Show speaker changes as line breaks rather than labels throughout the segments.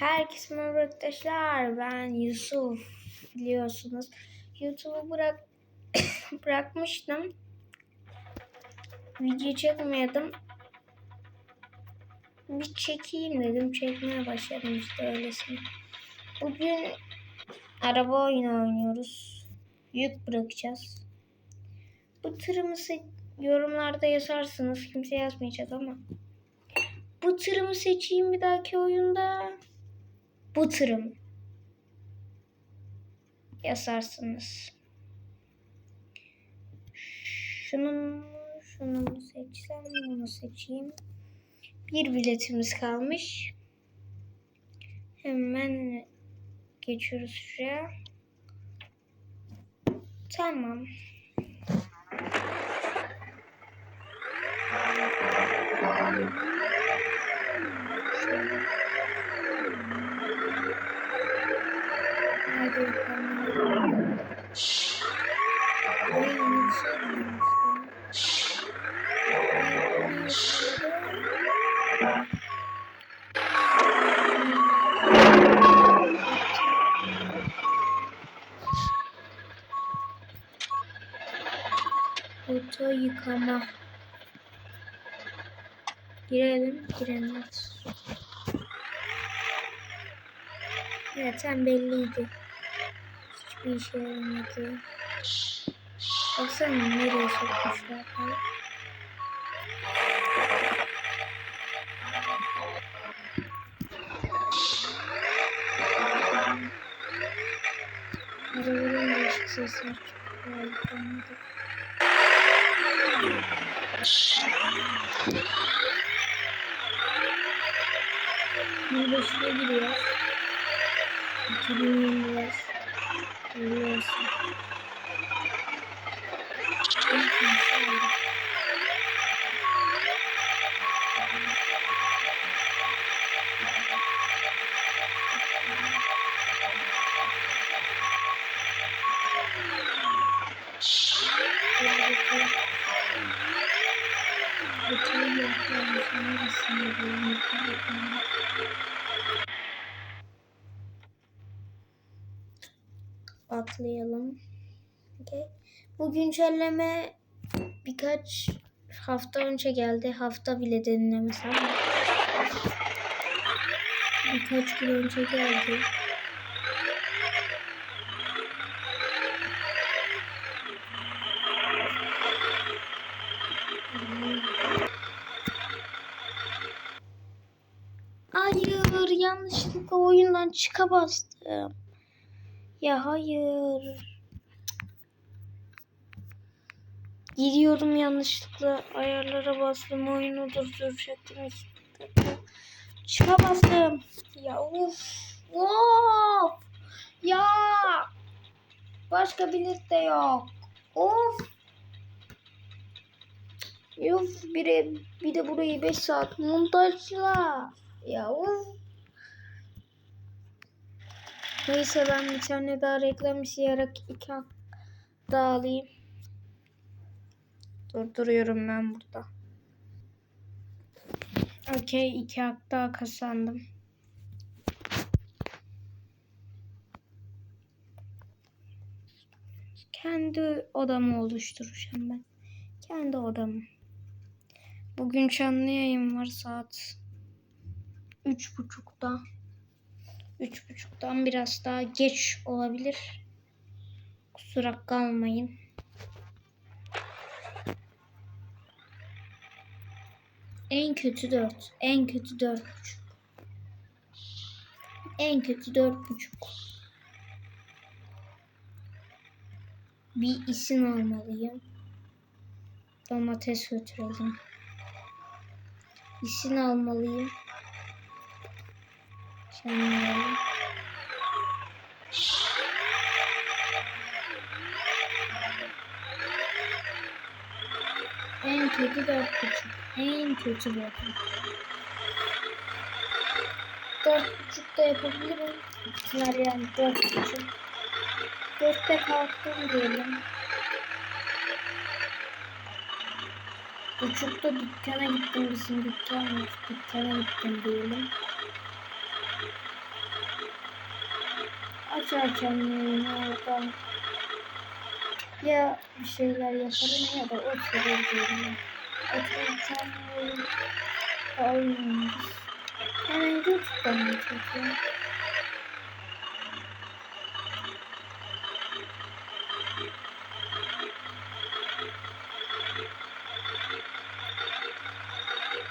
Herkese merhaba arkadaşlar. Ben Yusuf. Biliyorsunuz. YouTube'u bırak bırakmıştım. Video çekmiyordum. Bir çekeyim dedim. Çekmeye başladım işte öylesine. Bugün araba oyunu oynuyoruz. Yük bırakacağız. Bu tırımızı yorumlarda yazarsınız. Kimse yazmayacak ama. Bu tırımı seçeyim bir dahaki oyunda. Bu tırım. Yazarsınız. Şunu mu, şunu mu seçsem, bunu seçeyim. Bir biletimiz kalmış. Hemen geçiyoruz şuraya. Tamam. Şöyle. Oto yıkama. Girelim, giremez. Evet, sen belliydi. Hiçbir işe yaramadı. Baksana nereye sokmuşlar. Arabadan değişik sesler çıkıyor. Anladım. Yılbaşına giriyor. 2025. Biliyorsun. Bütün atlayalım. Okay. Bu güncelleme birkaç hafta önce geldi. Hafta bile denilemez ama birkaç gün önce geldi. Hayır, yanlışlıkla oyundan çıka bastım. Ya hayır. Gidiyorum yanlışlıkla ayarlara bastım oyunu durduracaktım. Çıka bastım. Ya of. Of. Ya. Başka bilet de yok. Of. Of bir, bir de burayı 5 saat montajla. Ya of. Neyse ben bir tane daha reklam izleyerek iki hak daha alayım. Durduruyorum ben burada. Okey iki hak daha kazandım. Kendi odamı oluşturacağım ben. Kendi odamı. Bugün canlı yayın var saat üç buçukta. Üç buçuktan biraz daha geç olabilir. Kusura kalmayın. En kötü dört. En kötü dört buçuk. En kötü dört buçuk. Bir isim almalıyım. Domates götürelim. İsim almalıyım. Şenleyelim. En kötü dört buçuk. En kötü dört buçuk. Dört buçuk da yapabilirim. İhtimal yani dört buçuk. Dörtte kalktım diyelim. Buçukta dükkana gittim bizim dükkan var. Dükkana gittim diyelim. Açar canlı yayını oradan. Ya bir şeyler yaparım ya da oturur diyorum. Oturur canlı yayın. Oynarız. Hemen YouTube'dan mı çekiyorum?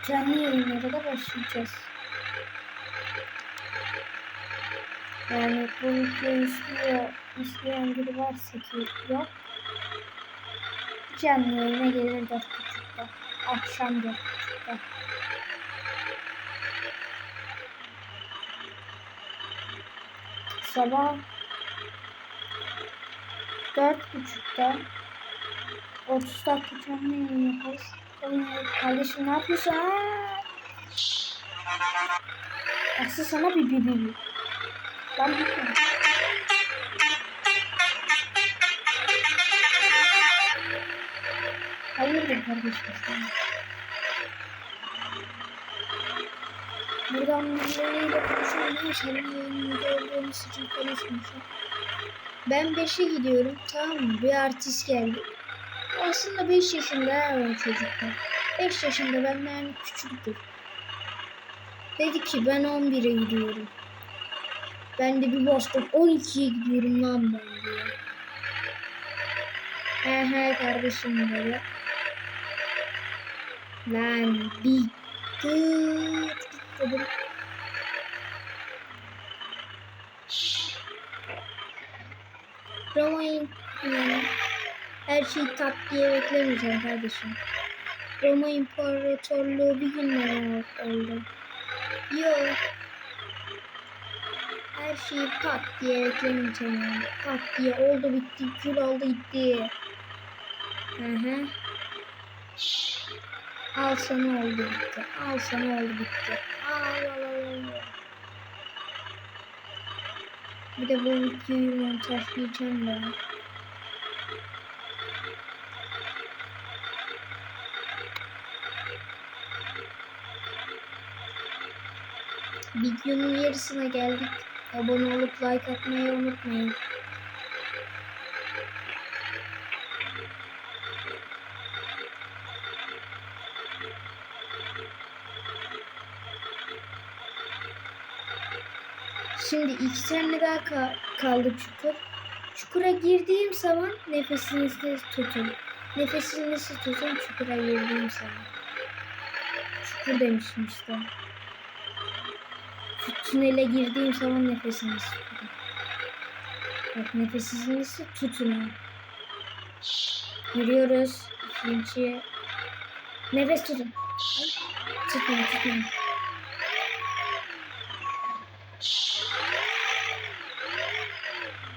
Canlı yayınlara da başlayacağız. Yani bu videoyu izliyor, izleyen biri varsa ki yok. Canlı yayına gelir 4.30'da. Akşam 4.30'da. Sabah 4.30'da 30 dakika canlı yayın yaparız. Kardeşim ne yapıyorsun? Aa! Aslı sana bir bir bir. Ben bilmiyorum. Hayırdır kardeşim sen? Buradan birileriyle konuşuyorum için konuşmayacağım. Ben 5'e gidiyorum tamam mı? Bir artist geldi. Aslında 5 yaşında o çocuklar. 5 yaşında benden küçüktür. Dedi ki ben 11'e gidiyorum. Ben de bir bastım 12'ye gidiyorum lan ben diyor. He he kardeşim böyle. Lan git dedim. Roma'yı her şeyi diye beklemeyeceğim kardeşim. Roma İmparatorluğu bir günde oldu. Yok. Her şeyi pat diye beklemeyeceğim yani. Pat diye oldu bitti, kül oldu gitti. Hı hı. Al sana oldu bitti. Al sana oldu bitti. Al al al al. Bir de bu videoyu montajlayacağım ben. Videonun yarısına geldik. Abone olup like atmayı unutmayın. Şimdi iki tane daha ka- kaldı çukur. Çukura girdiğim zaman nefesinizi tutun. Nefesinizi tutun çukura girdiğim zaman. Çukur demişim işte. Tünele girdiğim zaman nefesinizi tutun. Bak nefesinizi tutun. Giriyoruz. İkinci. Nefes tutun. Ay, Tutmayın tutmayın.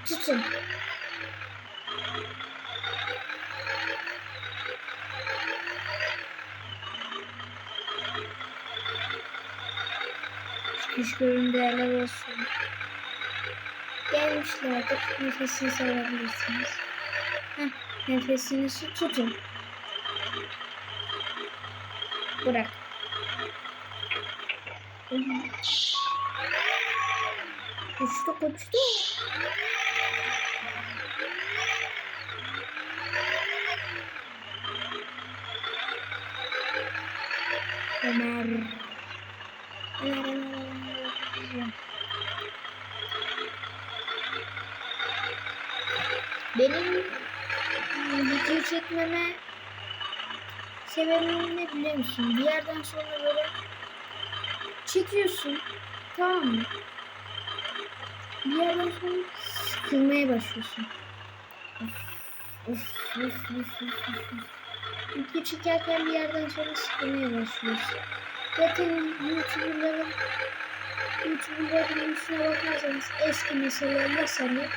Tutun. Görün değerler olsun. Gelmişlerdir. Nefesinizi alabilirsiniz. Heh, nefesinizi tutun. Bırak. Uçtu. Ömer. Ömer, Ömer, Ömer. Benim çekmeme sebebim ne biliyor musun? Bir yerden sonra böyle çekiyorsun. Tamam mı? Bir yerden sonra sıkılmaya başlıyorsun. Of, of, of, of, of, of. Video çekerken bir yerden sonra sıkılmaya başlıyorsun. Zaten YouTuber'ların YouTuber'ların üstüne bakarsanız eski mesela Masani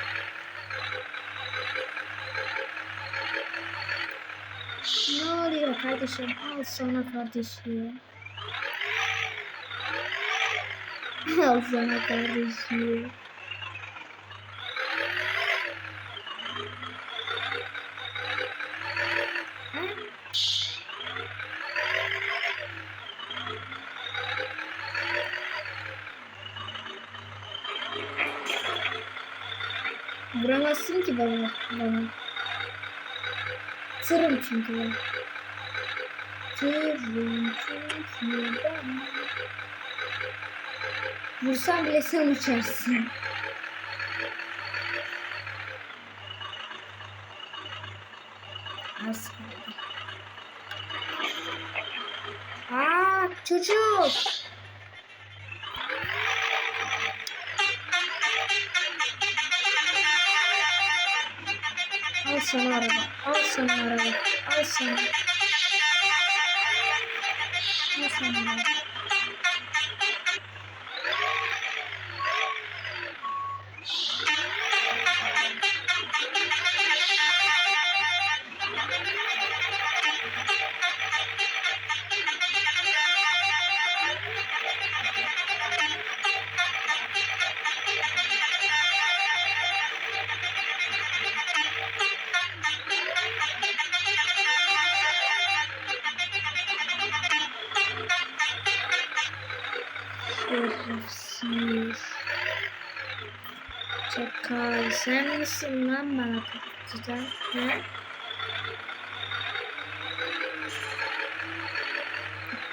Ne oluyor kardeşim? Al sana kardeşim. Al sana kardeşim. Ha? ki baba bana. Tırım çünkü ben. Tırım çünkü ben. Vursam bile sen uçarsın. Kaldı. Aa çocuk. Al araba. Sana araba. Al sana. Al sana araba. Misin lan bana kapatacak? He?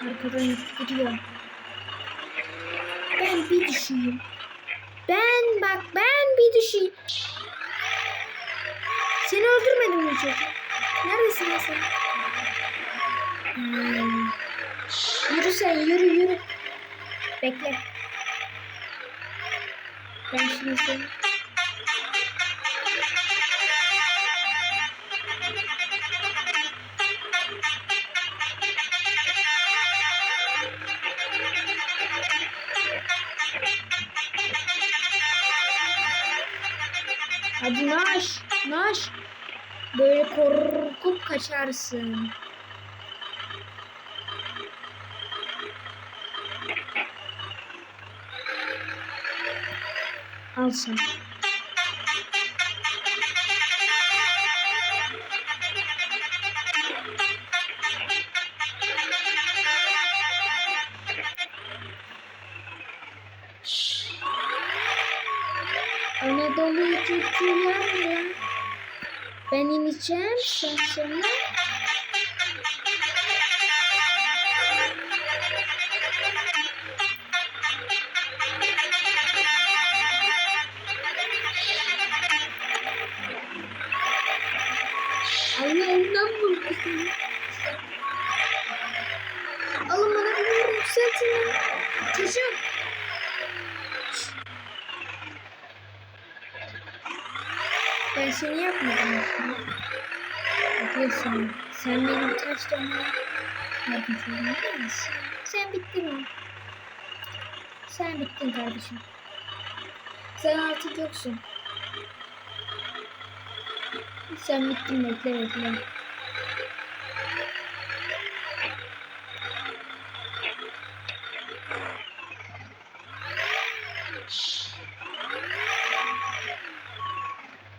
Arkadan gidiyor. Ben bir düşeyim. Ben bak ben bir düşeyim. Seni öldürmedim mi çocuk? Neredesin sen? Hmm. Yürü sen yürü yürü. Bekle. Ben şimdi seni... Hadi naş, naş. Böyle korkup kaçarsın. Al sana. Sen sonra. Allah'ından bulmasın. Alın bana yorum yükseltin. Çocuğum. Ben seni yapmadım Bakıyorsun. Sen benim ters misin? Sen bittin mi? Sen bittin kardeşim. Sen artık yoksun. Sen bittin bekle bekle.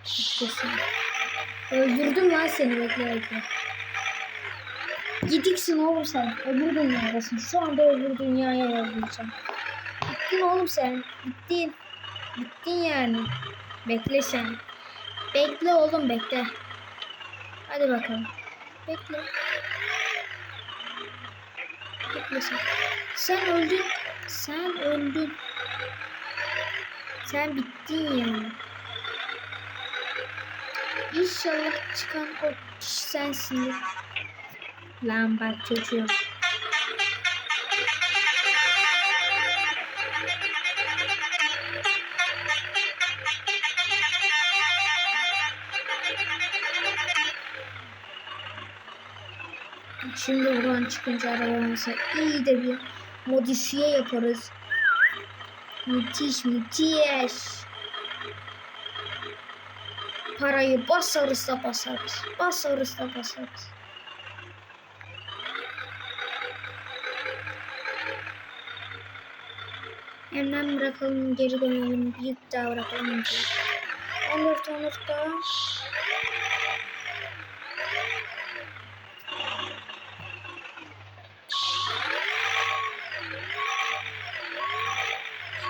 İştesin. Öldürdüm lan seni bekle bekle. Gidiksin oğlum sen. Öbür dünyadasın. Şu anda öbür dünyaya yollayacağım. Bittin oğlum sen. Bittin. Bittin yani. Bekle sen. Bekle oğlum bekle. Hadi bakalım. Bekle. Bekle sen. Sen öldün. Sen öldün. Sen bittin yani. İnşallah çıkan o kişi sensindir. Lan bak çocuğum. Şimdi oradan çıkınca arabamıza iyi de bir modifiye yaparız. Müthiş müthiş. Parayı basarız da basarız. Basarız da basarız. Hemen bırakalım geri dönelim. Bir daha bırakalım. Onur onur da.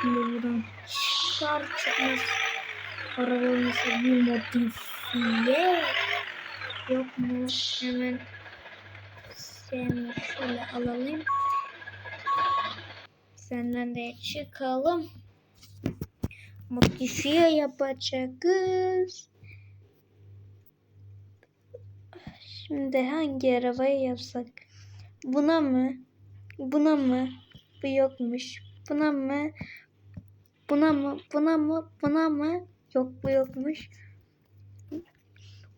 Şimdi buradan çıkar çıkmaz. Arabamızı bir modifiye yok mu? Hemen seni şöyle alalım. Senden de çıkalım. Modifiye yapacağız. Şimdi hangi arabayı yapsak? Buna mı? Buna mı? Bu yokmuş. Buna mı? Buna mı? Buna mı? Buna mı? Yok bu yokmuş.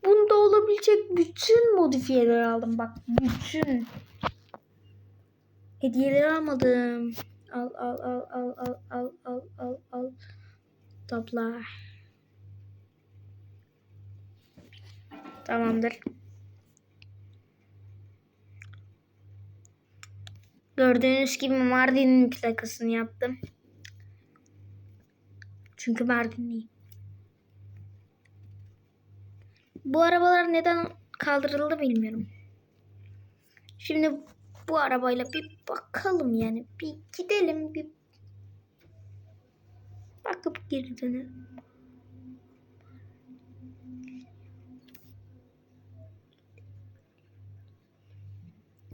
Bunda olabilecek bütün modifiyeleri aldım. Bak bütün. Hediyeleri almadım. Al al al al al al al al al. Topla. Tamamdır. Gördüğünüz gibi Mardin'in plakasını yaptım. Çünkü Mardinliyim. Bu arabalar neden kaldırıldı bilmiyorum. Şimdi bu arabayla bir bakalım yani. Bir gidelim bir bakıp geri dönelim.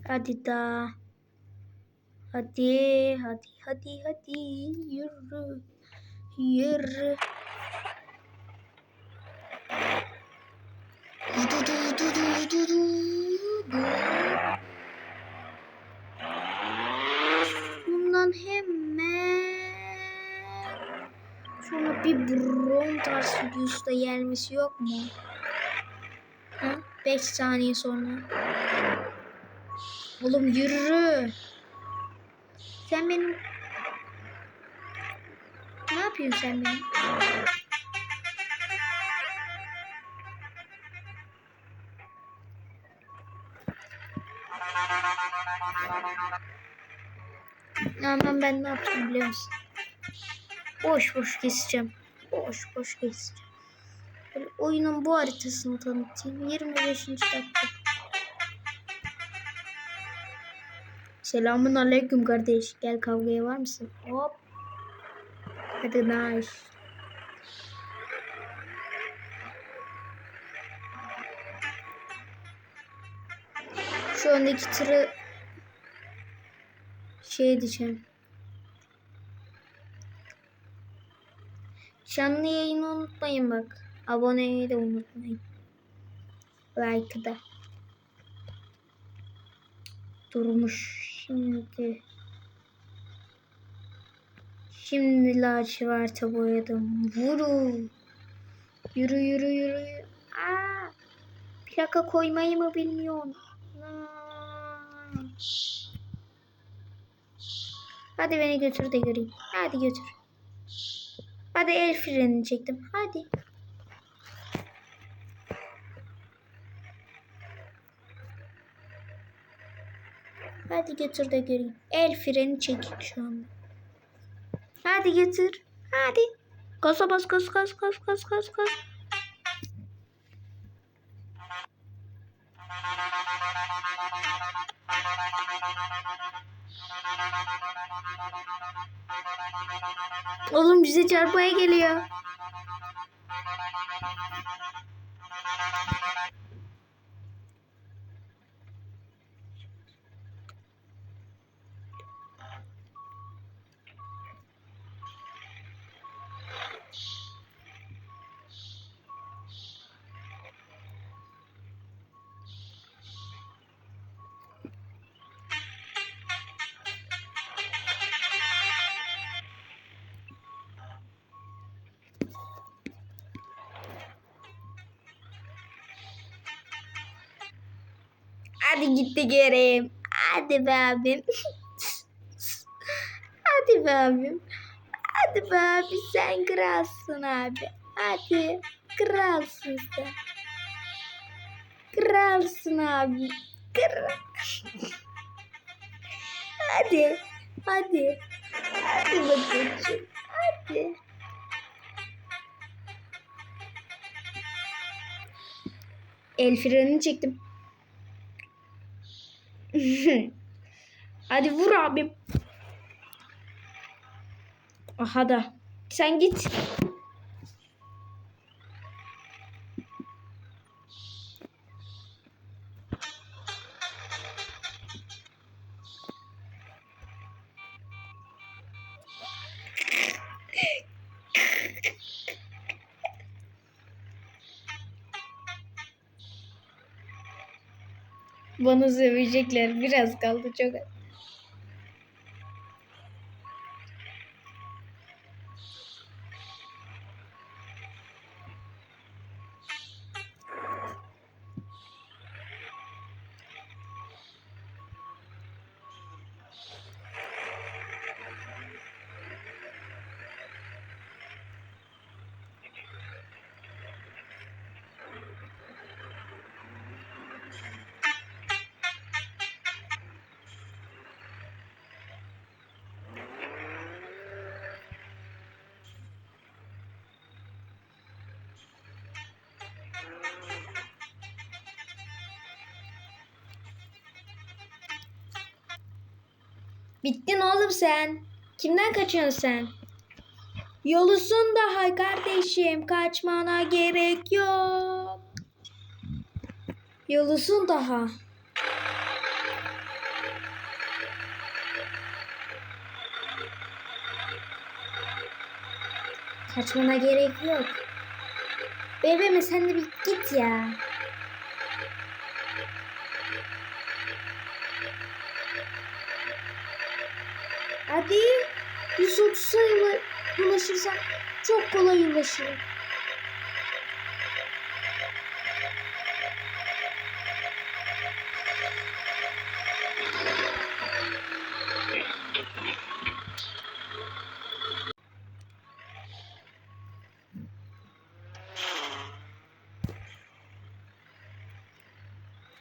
Hadi daha. Hadi, hadi, hadi, hadi. Yürü. Yürü. Bundan hemen sonra bir Brontar Studios'ta gelmesi yok mu? Ha? 5 saniye sonra. Oğlum yürü. Sen benim... Ne yapıyorsun sen benim? Aman ben ne yapacağım biliyor musun? Boş boş keseceğim. Boş boş keseceğim. Böyle oyunun bu haritasını tanıtayım. 25. dakika. Selamun aleyküm kardeş. Gel kavgaya var mısın? Hop. Hadi nice. Şu öndeki tırı şey diyeceğim. Canlı yayını unutmayın bak. Aboneyi de unutmayın. Like'ı da. Durmuş şimdi. Şimdi laciverte boyadım. Vuru. Yürü yürü yürü. Aa, plaka koymayı mı bilmiyorsun? Hadi beni götür de göreyim. Hadi götür. Hadi el frenini çektim. Hadi. Hadi götür de göreyim. El freni çekik şu anda. Hadi götür. Hadi. Gaza bas gaz gaz gaz gaz gaz gaz. Oğlum bize çarpmaya geliyor. Hadi gitti göreyim. Hadi be abim. Hadi be abim. Hadi be abi sen kralsın abi. Hadi kralsın sen. Kralsın abi. Kral. Hadi. Hadi. Hadi bakayım. Hadi. El frenini çektim. Hadi vur abim. Aha da. Sen git. Bana sövecekler. Biraz kaldı çok. az. Bittin oğlum sen. Kimden kaçıyorsun sen? Yolusun daha kardeşim. Kaçmana gerek yok. Yolusun daha. Kaçmana gerek yok. Bebeğim sen de bir git ya. 130'a ula- ulaşırsan çok kolay ulaşırım.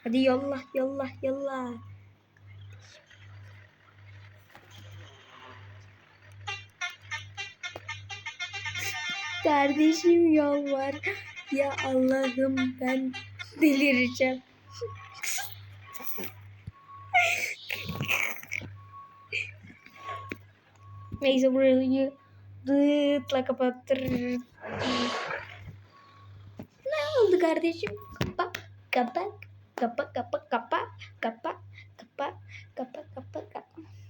Hadi yallah yallah yallah. Kardeşim yol var. Ya Allah'ım ben delireceğim. Neyse burayı dıtla kapattır. Ne oldu kardeşim? Kapa, kapa, kapa, kapa, kapa, kapa, kapa, kapa, kapa, kapa.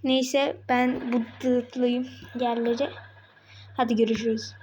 Neyse ben bu dıtlayayım yerleri. Hadi görüşürüz.